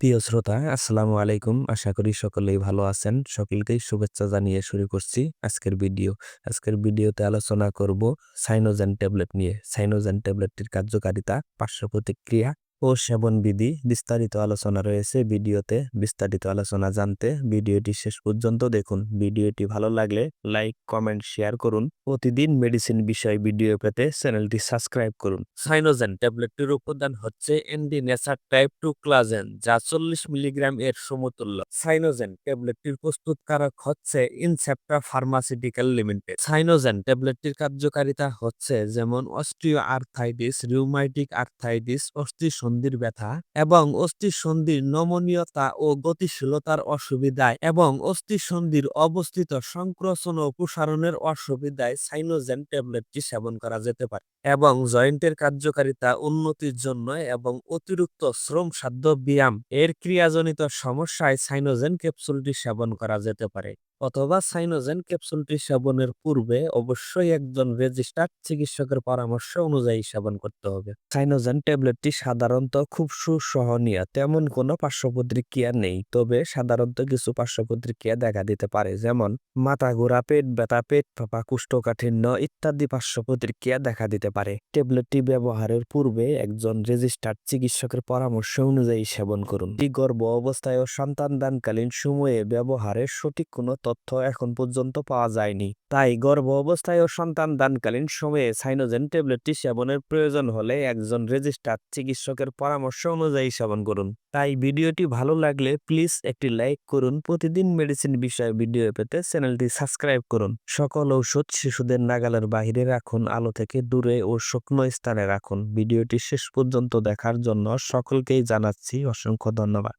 প্রিয় শ্রোতা, আসসালামু আলাইকুম। আশা করি সকলেই ভালো আছেন। সকলকেই শুভেচ্ছা জানিয়ে শুরু করছি আজকের ভিডিও। আজকের ভিডিওতে আলোচনা করব সাইনোজেন ট্যাবলেট নিয়ে। সাইনোজেন ট্যাবলেটটির কার্যকারিতা, পার্শ্ব প্রতিক্রিয়া ও সেবন বিধি বিস্তারিত আলোচনা রয়েছে ভিডিওতে। বিস্তারিত আলোচনা জানতে ভিডিওটি শেষ পর্যন্ত দেখুন। ভিডিওটি ভালো লাগলে লাইক, কমেন্ট, শেয়ার করুন। প্রতিদিন মেডিসিন বিষয় ভিডিও পেতে চ্যানেলটি সাবস্ক্রাইব করুন। সাইনোজেন ট্যাবলেটটির উপাদান হচ্ছে undenatured type two collagen, যা চল্লিশ মিলিগ্রাম এর সমতুল্য। সাইনোজেন ট্যাবলেটটির প্রস্তুতকারক হচ্ছে ইনসেপ্টা ফার্মাসিউটিক্যাল লিমিটেড। সাইনোজেন ট্যাবলেটটির কার্যকারিতা হচ্ছে যেমন অস্টিও আর্থাইটিস রিউমাইটিক আর্থাইটিস অস্থি সন্ধির ব্যথা এবং অস্থি সন্ধির নমনীয়তা ও গতিশীলতার অসুবিধায় এবং অস্থি সন্ধির অবস্থিত সংক্রচন ও প্রসারণের অসুবিধায় সাইনোজেন ট্যাবলেটটি সেবন করা যেতে পারে এবং জয়েন্টের কার্যকারিতা উন্নতির জন্য এবং অতিরিক্ত শ্রম সাধ্য ব্যায়াম এর ক্রিয়াজনিত সমস্যায় সাইনোজেন ক্যাপসুলটি সেবন করা যেতে পারে। অথবা সাইনোজেন ক্যাপসুলটি সেবনের পূর্বে অবশ্যই একজন রেজিস্টার্ড চিকিৎসকের পরামর্শ অনুযায়ী সেবন করতে হবে। সাইনোজেন ট্যাবলেটটি সাধারণত খুব সুসহনীয়, তেমন কোনো পার্শ্ব প্রতিক্রিয়া নেই, তবে সাধারণত কিছু পার্শ্ব প্রতিক্রিয়া দেখা দিতে পারে, যেমন মাথা ঘোরা, পেট ব্যথা, পেট ফাঁপা, কুষ্ঠকাঠিন্য ইত্যাদি পার্শ্ব প্রতিক্রিয়া দেখা দিতে পারে। ট্যাবলেটটি ব্যবহারের পূর্বে একজন রেজিস্টার্ড চিকিৎসকের পরামর্শ অনুযায়ী সেবন করুন। গর্ভ অবস্থায় ও সন্তান দানকালীন সময়ে ব্যবহারের সঠিক কোনো তথ্য এখন পর্যন্ত পাওয়া যায়নি। তাই গর্ভ অবস্থায় ও সন্তান দানকালীন সময়ে সাইনোজেন ট্যাবলেটটি সেবনের প্রয়োজন হলে একজন রেজিস্টার্ড চিকিৎসকের পরামর্শ অনুযায়ী সেবন করুন। তাই ভিডিওটি ভালো লাগলে প্লিজ একটি লাইক করুন। প্রতিদিন মেডিসিন বিষয়ে ভিডিও পেতে চ্যানেলটি সাবস্ক্রাইব করুন। সকল ঔষধ শিশুদের নাগালের বাহিরে রাখুন, আলো থেকে দূরে ও শুকনো স্থানে রাখুন। ভিডিওটি শেষ পর্যন্ত দেখার জন্য সকলকেই জানাচ্ছি অসংখ্য ধন্যবাদ।